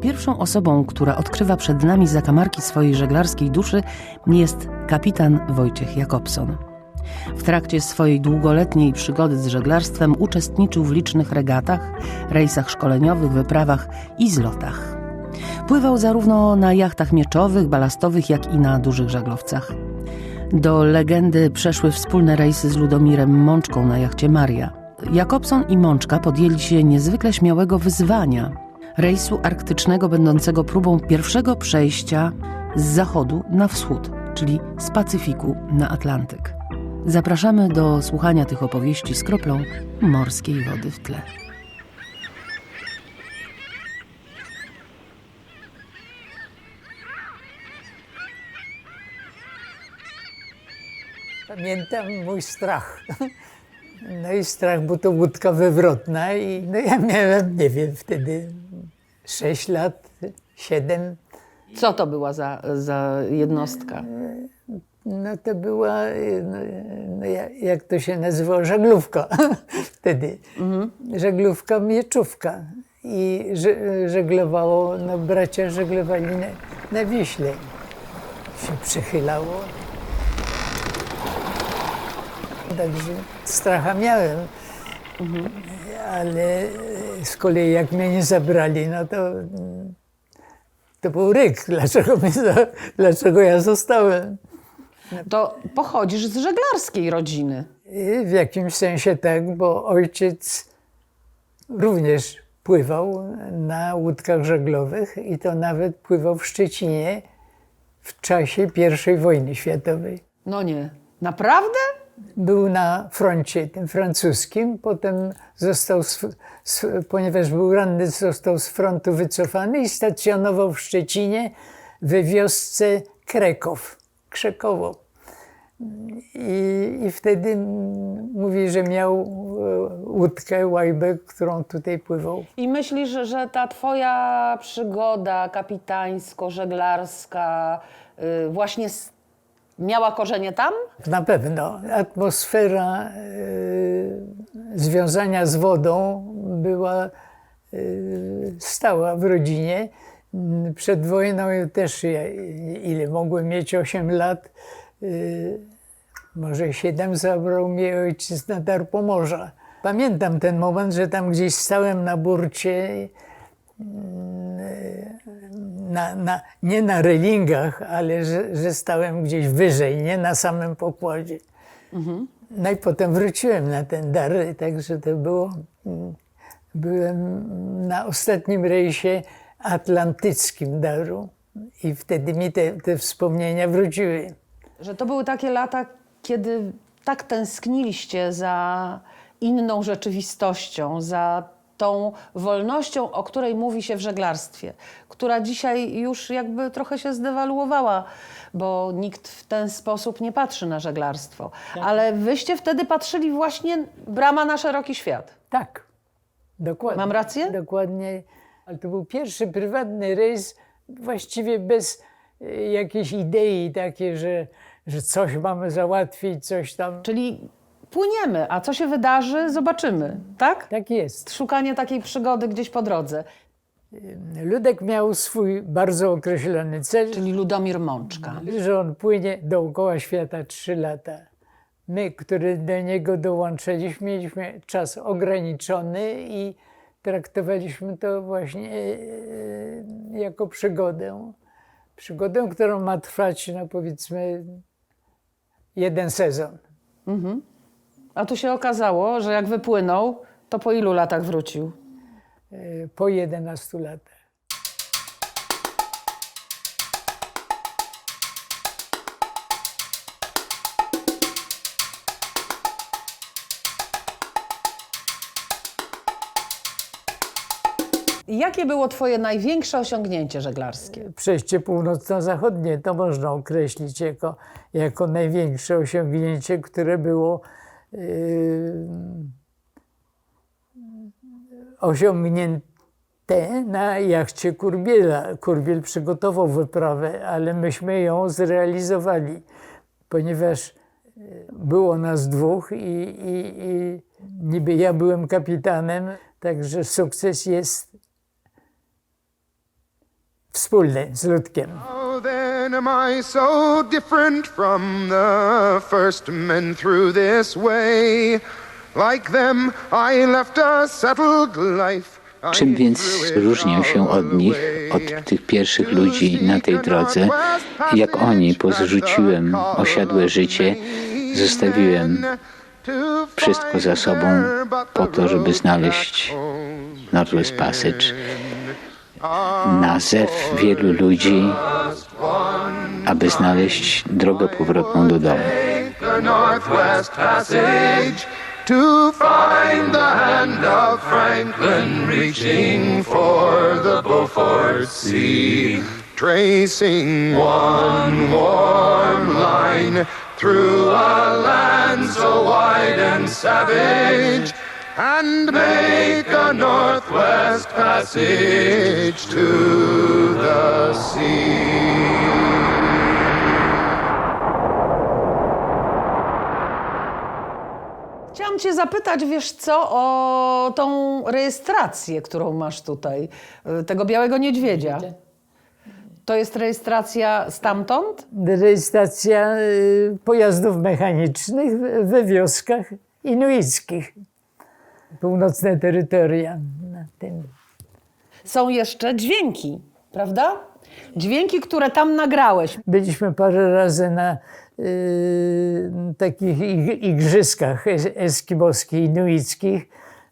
Pierwszą osobą, która odkrywa przed nami zakamarki swojej żeglarskiej duszy, jest kapitan Wojciech Jakobson. W trakcie swojej długoletniej przygody z żeglarstwem uczestniczył w licznych regatach, rejsach szkoleniowych, wyprawach i zlotach. Pływał zarówno na jachtach mieczowych, balastowych, jak i na dużych żaglowcach. Do legendy przeszły wspólne rejsy z Ludomirem Mączką na jachcie Maria. Jakobson i Mączka podjęli się niezwykle śmiałego wyzwania rejsu arktycznego będącego próbą pierwszego przejścia z zachodu na wschód, czyli z Pacyfiku na Atlantyk. Zapraszamy do słuchania tych opowieści z kroplą morskiej wody w tle. Pamiętam mój strach. No i strach, bo to łódka wywrotna i no ja miałem, nie wiem, wtedy 6 lat, 7. Co to była za, za jednostka? No to była, no, no ja- jak to się nazywało, żaglówka wtedy. Żaglówka mieczówka. I że- żeglowało, no bracia żeglowali na, na Wiśle. Się przechylało. Także stracha miałem. Ale z kolei jak mnie nie zabrali, no to, to był ryk. Dlaczego, mnie, dlaczego ja zostałem? To pochodzisz z żeglarskiej rodziny. I W jakimś sensie tak, bo ojciec również pływał na łódkach żeglowych i to nawet pływał w Szczecinie w czasie I wojny światowej. No nie. Naprawdę? Był na froncie tym francuskim, potem został, z, z, ponieważ był ranny, został z frontu wycofany i stacjonował w Szczecinie we wiosce Krekow, Krzekowo. I, I wtedy mówi, że miał e, łódkę, łajbę, którą tutaj pływał. I myślisz, że ta twoja przygoda kapitańsko-żeglarska y, właśnie s- miała korzenie tam? Na pewno atmosfera e, związania z wodą była e, stała w rodzinie. Przed wojną też, ja, ile mogłem mieć 8 lat, e, może 7 zabrał mnie ojciec na dar Pomorza. Pamiętam ten moment, że tam gdzieś stałem na burcie, na, na, nie na relingach, ale że, że stałem gdzieś wyżej, nie na samym pokładzie. No i potem wróciłem na ten dar, także to było. Byłem na ostatnim rejsie atlantyckim daru i wtedy mi te, te wspomnienia wróciły. Że to były takie lata, kiedy tak tęskniliście za inną rzeczywistością, za tą wolnością, o której mówi się w żeglarstwie, która dzisiaj już jakby trochę się zdewaluowała, bo nikt w ten sposób nie patrzy na żeglarstwo. Ale wyście wtedy patrzyli właśnie brama na szeroki świat. Tak, dokładnie. Mam rację? Dokładnie. Ale to był pierwszy prywatny rejs, właściwie bez e, jakiejś idei takiej, że, że coś mamy załatwić, coś tam. Czyli płyniemy, a co się wydarzy, zobaczymy, tak? Tak jest. Szukanie takiej przygody gdzieś po drodze. Ludek miał swój bardzo określony cel, Czyli Ludomir Mączka. że on płynie dookoła świata trzy lata. My, którzy do niego dołączyliśmy, mieliśmy czas ograniczony i traktowaliśmy to właśnie e, jako przygodę. Przygodę, którą ma trwać, no powiedzmy, jeden sezon. A tu się okazało, że jak wypłynął, to po ilu latach wrócił? e, Po 11 latach. Jakie było twoje największe osiągnięcie żeglarskie? Przejście północno-zachodnie to można określić jako, jako największe osiągnięcie, które było osiągnięte na jachcie Kurbiela. Kurbiel przygotował wyprawę, ale myśmy ją zrealizowali, ponieważ yy, było nas dwóch i, i, i niby ja byłem kapitanem, także sukces jest wspólny z Ludkiem. How then am I so different from the first men through this way? Like them, I left a settled life. Czym więc różnię się od nich, od tych pierwszych ludzi na tej drodze? Jak oni pozrzuciłem osiadłe życie, zostawiłem wszystko za sobą po to, żeby znaleźć Northwest Passage. Na zew wielu ludzi, aby znaleźć drogę powrotną do domu. To find the hand of Franklin reaching for the Beaufort Sea, tracing one warm line through a land so wide and savage. And make a northwest passage to the sea. Chciałam Cię zapytać, wiesz co, o tą rejestrację, którą masz tutaj, y, tego białego niedźwiedzia. To jest rejestracja stamtąd? Rejestracja y, pojazdów mechanicznych we wioskach inuickich. Północne terytoria. Na tym. Są jeszcze dźwięki, prawda? Dźwięki, które tam nagrałeś. Byliśmy parę razy na y, takich ig- igrzyskach es- eskimoskich, inuickich,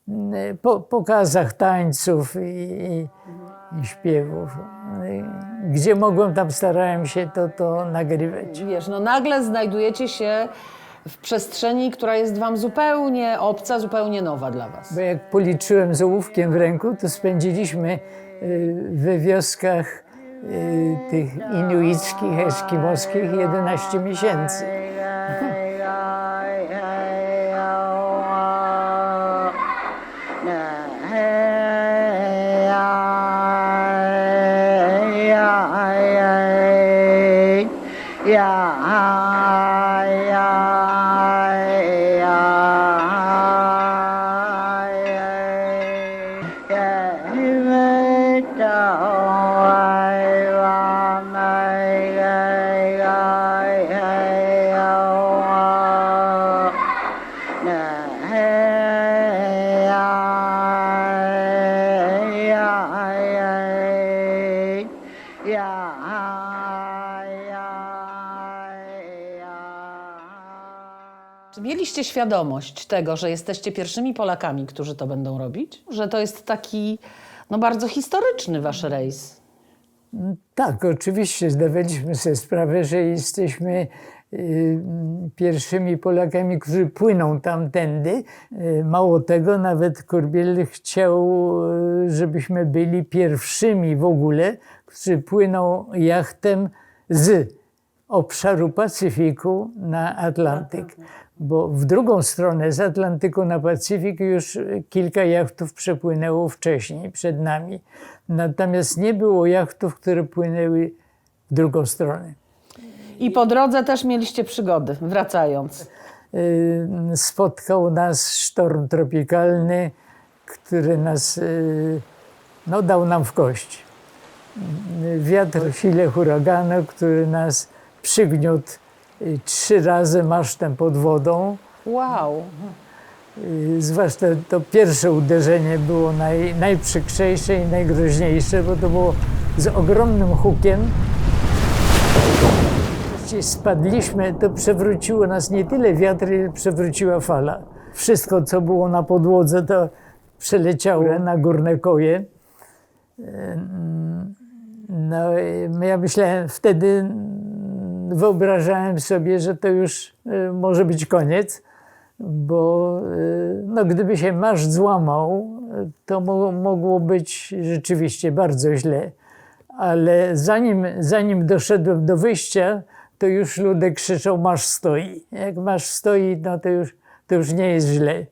y, po, pokazach tańców i, i, i śpiewów. Y, Gdzie mogłem, tam starałem się to, to nagrywać. Wiesz, no nagle znajdujecie się w przestrzeni, która jest wam zupełnie obca, zupełnie nowa dla was. Bo jak policzyłem z ołówkiem w ręku, to spędziliśmy y, we wioskach y, tych inuickich, eskimoskich 11 miesięcy. Mieliście świadomość tego, że jesteście pierwszymi Polakami, którzy to będą robić? Że to jest taki no, bardzo historyczny wasz rejs? Tak, oczywiście zdawaliśmy sobie sprawę, że jesteśmy y, pierwszymi Polakami, którzy płyną tamtędy. Y, Mało tego, nawet Korbiel chciał, y, żebyśmy byli pierwszymi w ogóle, którzy płyną jachtem z obszaru Pacyfiku na Atlantyk. Bo w drugą stronę z Atlantyku na Pacyfik już kilka jachtów przepłynęło wcześniej, przed nami. Natomiast nie było jachtów, które płynęły w drugą stronę. I po drodze też mieliście przygody, wracając. Spotkał nas sztorm tropikalny, który nas y, no, dał nam w kość. Wiatr w sile huraganu, który nas przygniótł y, trzy razy masztem pod wodą. Wow. Y, Zwłaszcza to pierwsze uderzenie było naj, najprzykrzejsze i najgroźniejsze, bo to było z ogromnym hukiem. Jeśli spadliśmy, to przewróciło nas nie tyle wiatr, ile przewróciła fala. Wszystko, co było na podłodze, to przeleciało na górne koje. Ym, No, i ja myślałem wtedy, mm, wyobrażałem sobie, że to już y, może być koniec bo y, no, gdyby się maszt złamał, to mo mogło być rzeczywiście bardzo źle. Ale zanim, zanim doszedłem do wyjścia, to już ludy krzyczą, masz stoi. Jak masz stoi, no to już, to już nie jest źle.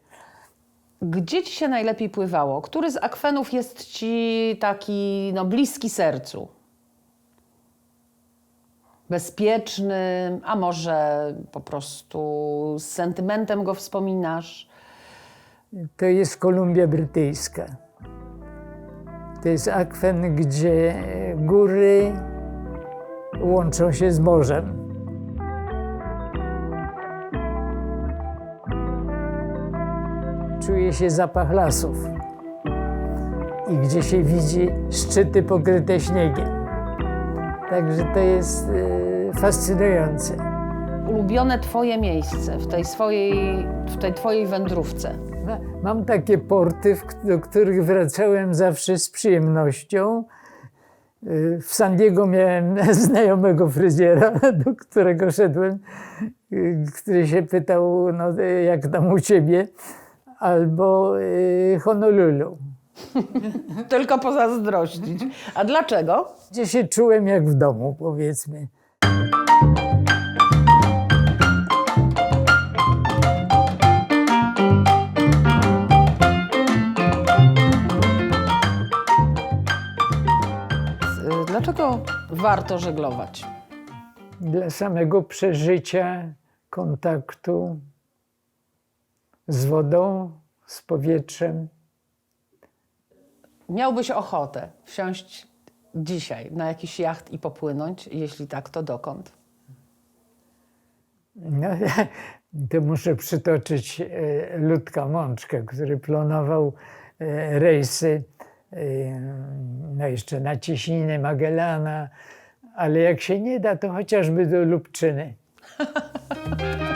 Gdzie ci się najlepiej pływało? Który z akwenów jest ci taki no, bliski sercu? Bezpieczny, a może po prostu z sentymentem go wspominasz? To jest Kolumbia Brytyjska. To jest akwen, gdzie góry łączą się z morzem. Czuje się zapach lasów i gdzie się widzi szczyty pokryte śniegiem. Także to jest e, fascynujące. Ulubione twoje miejsce w tej swojej, w tej twojej wędrówce. Ma- Mam takie porty, do których wracałem zawsze z przyjemnością. Y, W San Diego miałem znajomego fryzjera, do którego szedłem, y, który się pytał, no, y, jak tam u ciebie, albo y, Honolulu, Tylko pozazdrościć. A dlaczego? gdzie się czułem jak w domu, powiedzmy. Y, Dlaczego warto żeglować? Dla samego przeżycia kontaktu z wodą, z powietrzem. Miałbyś ochotę wsiąść dzisiaj na jakiś jacht i popłynąć? Jeśli tak, to dokąd? No, to muszę przytoczyć e, Ludka Mączkę, który planował e, rejsy e, no jeszcze na Cieśninę Magellana, ale jak się nie da, to chociażby do Lubczyny.